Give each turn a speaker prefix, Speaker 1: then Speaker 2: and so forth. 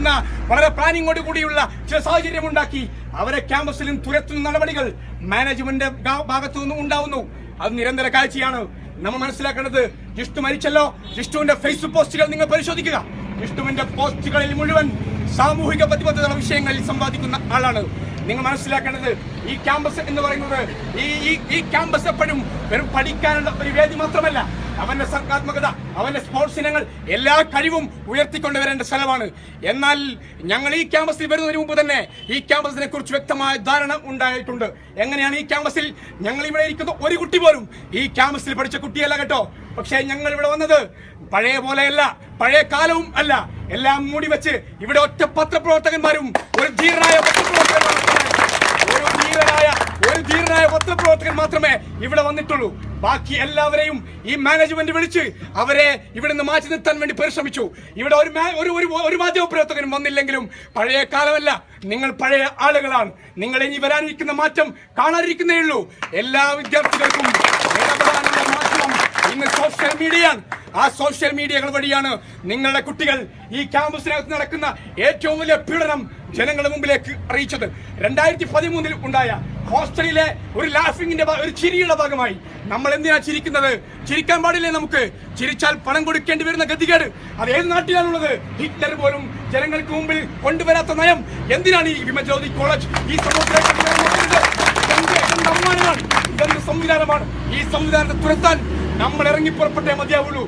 Speaker 1: നടക്കുന്ന വളരെ പ്ലാനിങ്ങോട് കൂടിയുള്ള ചില സാഹചര്യം ഉണ്ടാക്കി. അവരെ ക്യാമ്പസിലും തുരത്തുന്ന നടപടികൾ മാനേജ്മെന്റ് ഭാഗത്തു നിന്നും ഉണ്ടാവുന്നു. അത് നിരന്തര കാഴ്ചയാണ്. നമ്മൾ മനസ്സിലാക്കേണ്ടത് ജിഷ്ണു മരിച്ചല്ലോ. ജിഷ്ണുവിന്റെ ഫേസ്ബുക്ക് പോസ്റ്റുകൾ നിങ്ങൾ പരിശോധിക്കുക. ജിഷ്ണുവിന്റെ പോസ്റ്റുകളിൽ മുഴുവൻ സാമൂഹിക പ്രതിബദ്ധത വിഷയങ്ങളിൽ സമ്പാദിക്കുന്ന ആളാണ്. നിങ്ങൾ മനസ്സിലാക്കേണ്ടത് ഈ ക്യാമ്പസ് എന്ന് പറയുന്നത് ഈ- ഈ ക്യാമ്പസ് എപ്പോഴും വെറും പഠിക്കാനുള്ള ഒരു വേദി മാത്രമല്ല. അവന്റെ സർഗാത്മകത അവന്റെ സ്പോർട്സ് ഇനങ്ങൾ എല്ലാ കഴിവും ഉയർത്തിക്കൊണ്ടുവരേണ്ട സ്ഥലമാണ്. എന്നാൽ ഞങ്ങൾ ഈ ക്യാമ്പസിൽ വരുന്നതിന് മുമ്പ് തന്നെ ഈ ക്യാമ്പസിനെ കുറിച്ച് വ്യക്തമായ ധാരണ ഉണ്ടായിട്ടുണ്ട്. എങ്ങനെയാണ് ഈ ക്യാമ്പസിൽ? ഞങ്ങൾ ഇവിടെ ഇരിക്കുന്ന ഒരു കുട്ടി പോലും ഈ ക്യാമ്പസിൽ പഠിച്ച കുട്ടിയല്ല കേട്ടോ. പക്ഷേ ഞങ്ങൾ ഇവിടെ വന്നത് പഴയ പോലെയല്ല പഴയ കാലവും അല്ല. എല്ലാം മൂടി വെച്ച് ഇവിടെ ഒറ്റ പത്രപ്രവർത്തകന്മാരും ഒരു ധീരനായ പത്രപ്രവർത്തകന്മാരും ഒരു ധീരനായ ഒരു ധീരനായ പത്രപ്രവർത്തകൻ മാത്രമേ ഇവിടെ വന്നിട്ടുള്ളൂ. ബാക്കി എല്ലാവരെയും ഈ മാനേജ്മെന്റ് വിളിച്ച് അവരെ ഇവിടെ നിന്ന് മാറ്റി നിർത്താൻ വേണ്ടി പരിശ്രമിച്ചു. ഇവിടെ ഒരു ഒരു ഒരു ഒരു മാധ്യമ പ്രവർത്തകനും വന്നില്ലെങ്കിലും പഴയ കാലമല്ല. നിങ്ങൾ പഴയ ആളുകളാണ്. നിങ്ങൾ ഇനി വരാനിരിക്കുന്ന മാറ്റം കാണാതിരിക്കുന്നേ ഉള്ളൂ. എല്ലാ വിദ്യാർത്ഥികൾക്കും ഇടപെടാനുള്ള മാധ്യമം ഇന്ന് സോഷ്യൽ മീഡിയയാണ് ആ സോഷ്യൽ മീഡിയകൾ വഴിയാണ് നിങ്ങളുടെ കുട്ടികൾ ഈ ക്യാമ്പസിനകത്ത് നടക്കുന്ന ഏറ്റവും വലിയ പീഡനം ജനങ്ങളുടെ മുമ്പിലേക്ക് അറിയിച്ചത്. രണ്ടായിരത്തി പതിമൂന്നിൽ ഉണ്ടായ ഹോസ്റ്റലിലെ ഒരു ലാഫിങ്ങിന്റെ ഒരു ചിരിയുടെ ഭാഗമായി നമ്മൾ എന്തിനാ ചിരിക്കുന്നത്? ചിരിക്കാൻ പാടില്ലേ നമുക്ക്? ചിരിച്ചാൽ പണം കൊടുക്കേണ്ടി വരുന്ന ഗതികേട്. അത് ഏത് നാട്ടിലാണുള്ളത്? ഹിറ്റ്ലർ പോലും ജനങ്ങൾക്ക് മുമ്പിൽ കൊണ്ടുവരാത്ത നയം. എന്തിനാണ് ഈ വിമജ്യോതി കോളേജ് ഈ ഇതെന്ത് സംവിധാനമാണ്? ഈ സംവിധാനത്തെ തുരത്താൻ നമ്മൾ ഇറങ്ങി പുറപ്പെട്ടേ മതിയാവുള്ളൂ.